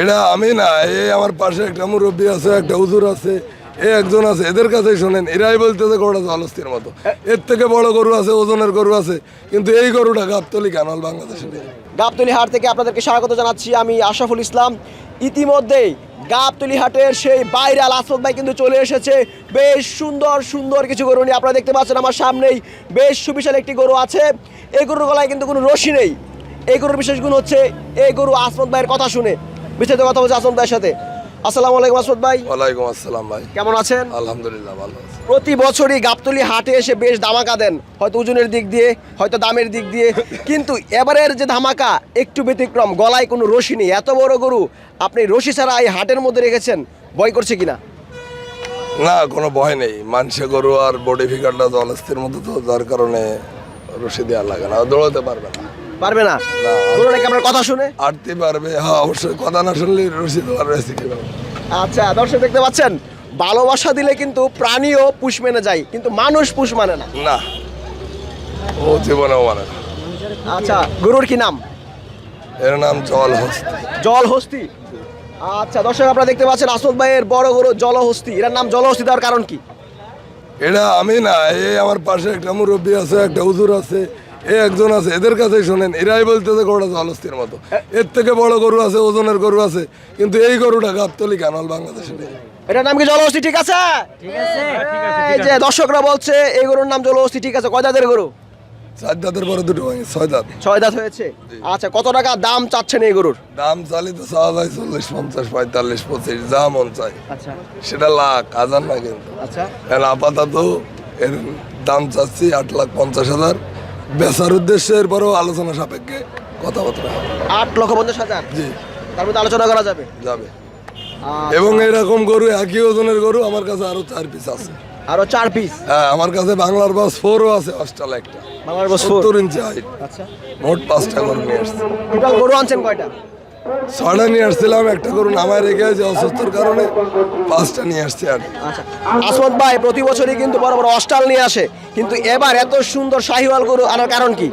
এটা আমি না, এ আমার পাশে একটা মুরব্বী আছে, একটা হুজুর আছে, এ একজন আছে, এদের কাছে শোনেন, এরাই বলতেছে গরুটা জলস্থির মতো। এর থেকে বড় গরু আছে, ওজনের গরু আছে, কিন্তু এই গরুটা গাবতলি কেন বাংলাদেশে গাবতলি হাট থেকে আপনাদেরকে স্বাগত জানাচ্ছি আমি আশরাফুল ইসলাম। ইতিমধ্যেই গাবতলি হাটের সেই বাইরাল আসমত ভাই কিন্তু চলে এসেছে। বেশ সুন্দর সুন্দর কিছু গরু নিয়ে আপনারা দেখতে পাচ্ছেন আমার সামনেই। বেশ সুবিশাল একটি গরু আছে। এই গরুর গলায় কিন্তু কোনো রশি নেই। এই গরুর বিশেষ গুণ হচ্ছে, এই গরু আসমত ভাইয়ের কথা শুনে। বিস্তারিত কথা বলছে আসমত ভাইয়ের সাথে। আসসালামু আলাইকুম আসমত ভাই। ওয়ালাইকুম আসসালাম ভাই। কেমন আছেন? আলহামদুলিল্লাহ ভালো আছি। প্রতি বছরই গাবতলি হাটে এসে বেশ ধামাকা দেন। হয়তো ওজনের দিক দিয়ে হয়তো দামের দিক দিয়ে। কিন্তু এবারের যে ধামাকা একটু ব্যতিক্রম গলায় কোনো রশি নেই। এত বড় গরু আপনি রশি ছাড়া এই হাটের মধ্যে রেখেছেন ভয় করছে কিনা? না কোনো ভয় নেই। মানুষে গরু আর বডি ফিগারটা জলস্থির মতো তো যার কারণে রশি দেওয়া লাগে না দৌড়াতে পারবে না। পারবে না? না। গরু নাকি আপনার কথা শুনে? আটতে পারবে হ্যাঁ অবশ্যই। কথা না শুনলে রয়েছে কীভাবে আচ্ছা দর্শক দেখতে পাচ্ছেন ভালোবাসা দিলে কিন্তু প্রাণীও পুষ মেনে যায় কিন্তু মানুষ পুষ মানে না। না ও জীবনেও মানে না। আচ্ছা গরুর কি নাম? এর নাম জল হস্ত। জল হস্তি? আচ্ছা দর্শক আপনারা দেখতে পাচ্ছেন আসদ ভাইয়ের বড় গরু জলহস্তি এর নাম জলহস্তি দেওয়ার কারণ কি? এটা আমি না এই আমার পাশে একটা মুরব্বী আছে একটা হুজুর আছে। এ একজন আছে এদের কাছে শোনেন এরাই বলতেছে গরুটা জলস্থির মতো। এর থেকে বড় গরু আছে ওজনের গরু আছে কিন্তু এই গরুটা গাবতলি কেন বাংলাদেশে নেই। এটার নাম কি জলহস্তি ঠিক আছে? এই যে দর্শকরা বলছে এই গরুর নাম জলহস্তি ঠিক আছে। কয় দাঁতের গরু? চার দাঁতের পরে দুটো ভাঙে ছয় দাঁত। ছয় দাঁত হয়েছে? আচ্ছা কত টাকা দাম চাচ্ছেন এই গরুর? দাম চাওয়া যায় চল্লিশ পঞ্চাশ পঁয়তাল্লিশ পঁচিশ যা মন চাই আচ্ছা। সেটা লাখ হাজার না কিন্তু। আচ্ছা। আপাতত এর দাম চাচ্ছি আট লাখ পঞ্চাশ হাজার। বেচার উদ্দেশ্যে এরপরও আলোচনা সাপেক্ষে কথাবার্তা। হবে। আট লক্ষ পঞ্চাশ হাজার? জি। তার মধ্যে আলোচনা করা যাবে? যাবে। আচ্ছা, এবং এরকম গরু একই ওজনের গরু আমার কাছে আরও চার পিস আছে। আরও চার পিস হ্যাঁ আমার কাছে বাংলার বাস ফোরও আছে অস্টাল একটা। বাংলার বাস ফোর ইঞ্চি হাইট আচ্ছা। মোট পাঁচটা গরু নিয়ে আসছে। টোটাল গরু আনছেন কয়টা? ছয়টা নিয়ে আসছিলাম একটা গরু নামায় রেখে আছে অসুস্থর কারণে পাঁচটা নিয়ে আসছি আর। আচ্ছা আসমত ভাই প্রতি বছরই কিন্তু বড় বড় অস্টাল নিয়ে আসে কিন্তু এবার এত সুন্দর শাহিওয়াল গরু আনার কারণ কি?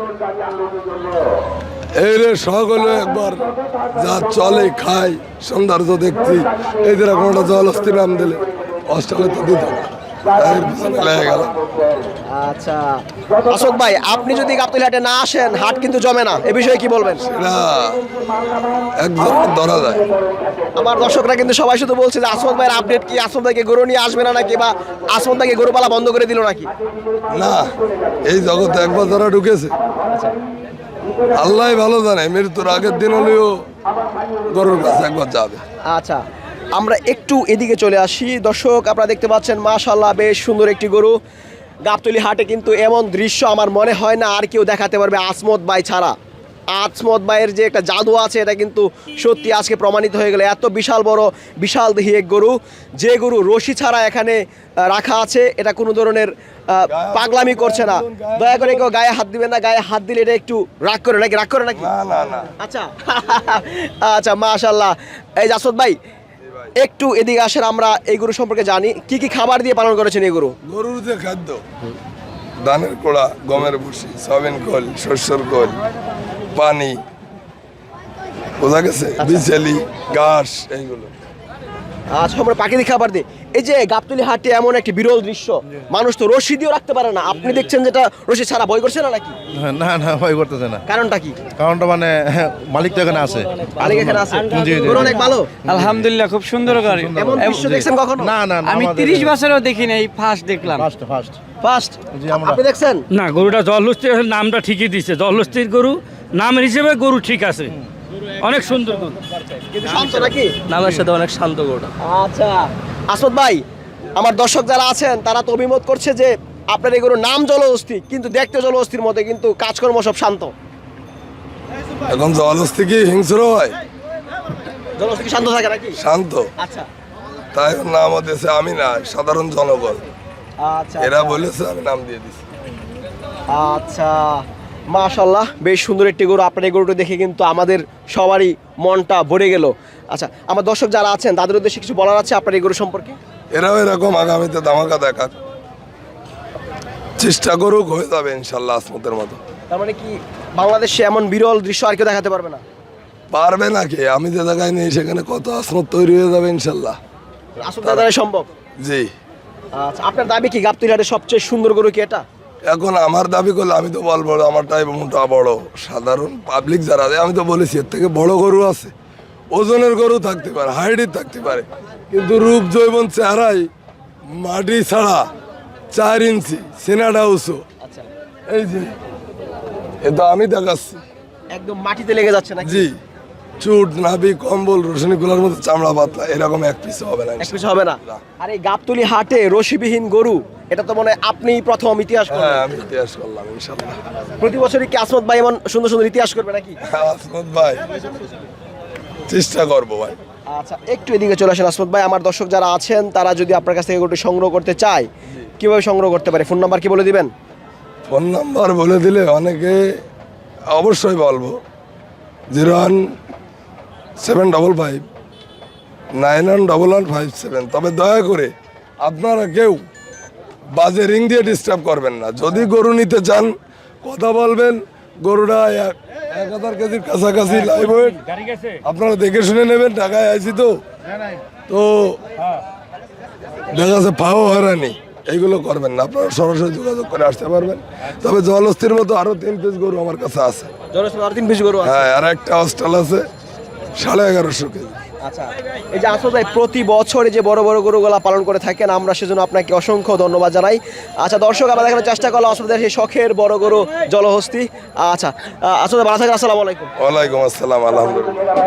এই রে হলো একবার যা চলে খায় সৌন্দর্য দেখছি। এই যে একটা জল অস্থির নাম দিলে অস্ট্রেলে তো দিত না। আচ্ছা। আসমত ভাই আপনি যদি গাবতলি হাটে না আসেন হাট কিন্তু জমে না। এ বিষয়ে কি বলবেন? একদম ধরা যায়। আমার দর্শকরা কিন্তু সবাই শুধু বলছে যে আসমত ভাইয়ের আপডেট কি? আসমত ভাইকে গরু নিয়ে আসবে না নাকি? বা আসমত ভাইকে গরু পালা বন্ধ করে দিল নাকি? না এই জগতে একবার যারা ঢুকেছে। আল্লাহ ভালো জানে মৃত্যুর আগের দিন হলেও গরুর কাছে একবার যাবে। আচ্ছা। আমরা একটু এদিকে চলে আসি। দর্শক আপনারা দেখতে পাচ্ছেন মাশাল্লাহ বেশ সুন্দর একটি গরু। গাবতলি হাটে কিন্তু এমন দৃশ্য আমার মনে হয় না আর কেউ দেখাতে পারবে আসমত বাই ছাড়া। আসমত বাইয়ের যে একটা জাদু আছে এটা কিন্তু সত্যি আজকে প্রমাণিত হয়ে গেল। এত বিশাল বড় বিশাল দেহি এক গরু। যে গরু রশি ছাড়া এখানে রাখা আছে এটা কোনো ধরনের পাগলামি করছে না। দয়া করে কেউ গায়ে হাত দিবেন না গায়ে হাত দিলে এটা একটু রাগ করে নাকি? রাগ করে নাকি? আচ্ছা। আচ্ছা মাশাল্লাহ এই জাসদ ভাই একটু এদিকে আসেন আমরা এই গরু সম্পর্কে জানি। কি কি খাবার দিয়ে পালন করেছেন এই গরু? গরুর যে খাদ্য ধানের কোড়া গমের ভুসি সয়াবিন কল শস্যর কল পানি বোঝা গেছে? বিচেলি ঘাস এইগুলো। আচ্ছা আমরা প্রাকৃতিক খাবার দিই। এই যে গাবতলি হাটে এমন একটি বিরল দৃশ্য মানুষ তো রশি দিয়েও রাখতে পারে না। আপনি দেখছেন যেটা রশি ছাড়া বই করছে না নাকি? না না ভয় করতেছে না। কারণটা কি? কারণটা মানে মালিক তো এখানে আছে। মালিক এখানে অনেক ভালো? আলহামদুলিল্লাহ খুব সুন্দর গাড়ি। এমন দৃশ্য দেখছেন কখনো? না না আমি আমাদের- তিরিশ বছরও দেখিনি এই ফার্স্ট দেখলাম। ফার্স্ট ফার্স্ট ফার্স্ট আপনি দেখছেন? না গরুটা নামটা ঠিকই দিচ্ছে জলহস্তির গরু নামের হিসেবে গরু ঠিক আছে। অনেক সুন্দর গরু। কিন্তু শান্ত নাকি? নামের সাথে অনেক শান্ত গরুটা আচ্ছা। আসমত ভাই আমার দর্শক যারা আছেন তারা তো অভিমত করছে যে আপনার গরুর নাম জলহস্তি কিন্তু দেখতে জলহস্তির মতো কিন্তু কাজকর্ম সব শান্ত। এখন জলস্থি কি হিংস্র হয়? জলহস্তি কি শান্ত থাকে নাকি? শান্ত। আচ্ছা। তাই নাম দিয়েছে আমি না সাধারণ জনগণ। আচ্ছা এরা বলেছে আমি নাম দিয়ে দিছি আচ্ছা। মাশাল্লাহ বেশ সুন্দর একটি গরু। আপনার এই গরুটা দেখে কিন্তু আমাদের সবারই মনটা ভরে গেল। আচ্ছা আমার দর্শক যারা আছেন তাদের উদ্দেশ্যে কিছু বলার আছে আপনার এই গরু সম্পর্কে? এরাও এরকম আগামীতে ধামাকা দেখার। চেষ্টা করুক হয়ে যাবে ইনশাল্লাহ আসমতের মতো। তার মানে কি বাংলাদেশে এমন বিরল দৃশ্য আর কেউ দেখাতে পারবে না? পারবে নাকি আমি যে জায়গায় নেই সেখানে কত আসমত তৈরি হয়ে যাবে ইনশাল্লাহ আসল দাদারে সম্ভব? জি। আচ্ছা আপনার দাবি কি গাবতলি হাটের সবচেয়ে সুন্দর গরু কি এটা? এখন আমার দাবি করলে আমি তো বল বলব আমারটাই মোটা বড়। সাধারণ পাবলিক যারা আছে আমি তো বলেছি এর থেকে বড় গরু আছে। ওজনের গরু থাকতে পারে হাইটের থাকতে পারে। কিন্তু রূপ জৈবন চেহারাই মাটি ছাড়া চার ইঞ্চি সিনাডা উঁচু। আচ্ছা। এই যে এ তো আমি দেখাচ্ছি। একদম মাটিতে লেগে যাচ্ছে না জি। চুট নাভি কম্বল রোশনি গুলার মতো চামড়া পাতলা এরকম এক পিস হবে না এক কিছু হবে না? আর এই গাবতলি হাটে রশিবিহীন গরু এটা তো মনে হয় আপনিই প্রথম ইতিহাস হ্যাঁ আমি ইতিহাস করলাম ইনশাল্লাহ প্রতি বছরই কি আসমত ভাই এমন সুন্দর সুন্দর ইতিহাস করবে নাকি? আসমত ভাই। চেষ্টা করব ভাই। আচ্ছা একটু এদিকে চলে আসেন আসমত ভাই। আমার দর্শক যারা আছেন তারা যদি আপনার কাছ থেকে গরুটি সংগ্রহ করতে চায় কীভাবে সংগ্রহ করতে পারে? ফোন নাম্বার কি বলে দিবেন? ফোন নাম্বার বলে দিলে অনেকে অবশ্যই বলব। Zero one seven double five nine one double one five seven তবে দয়া করে আপনারা কেউ বাজে রিং দিয়ে ডিস্টার্ব করবেন না। যদি গরু নিতে চান কথা বলবেন। গরুটা এক এক হাজার কেজির কাছাকাছি লাইভ ওয়েট আপনারা দেখে শুনে নেবেন ঢাকায় আইছি তো। তো দেখা যাচ্ছে পাও হারানি এইগুলো করবেন না। আপনারা সরাসরি যোগাযোগ করে আসতে পারবেন। তবে জলস্থির মতো আরও তিন পিস গরু আমার কাছে আছে। আছে। হ্যাঁ আর একটা হস্টেল আছে। সাড়ে এগারোশো কেজি। আচ্ছা এই যে আসল ভাই প্রতি বছর এই যে বড় বড় গরুগুলা পালন করে থাকেন আমরা সেজন্য আপনাকে অসংখ্য ধন্যবাদ জানাই। আচ্ছা দর্শক আমরা দেখানোর চেষ্টা করলাম আসল সেই শখের বড় গরু জলহস্তি। আচ্ছা আসলে ভালো থাকেন আসসালামু আলাইকুম। ওয়ালাইকুম আসসালাম আলহামদুলিল্লাহ।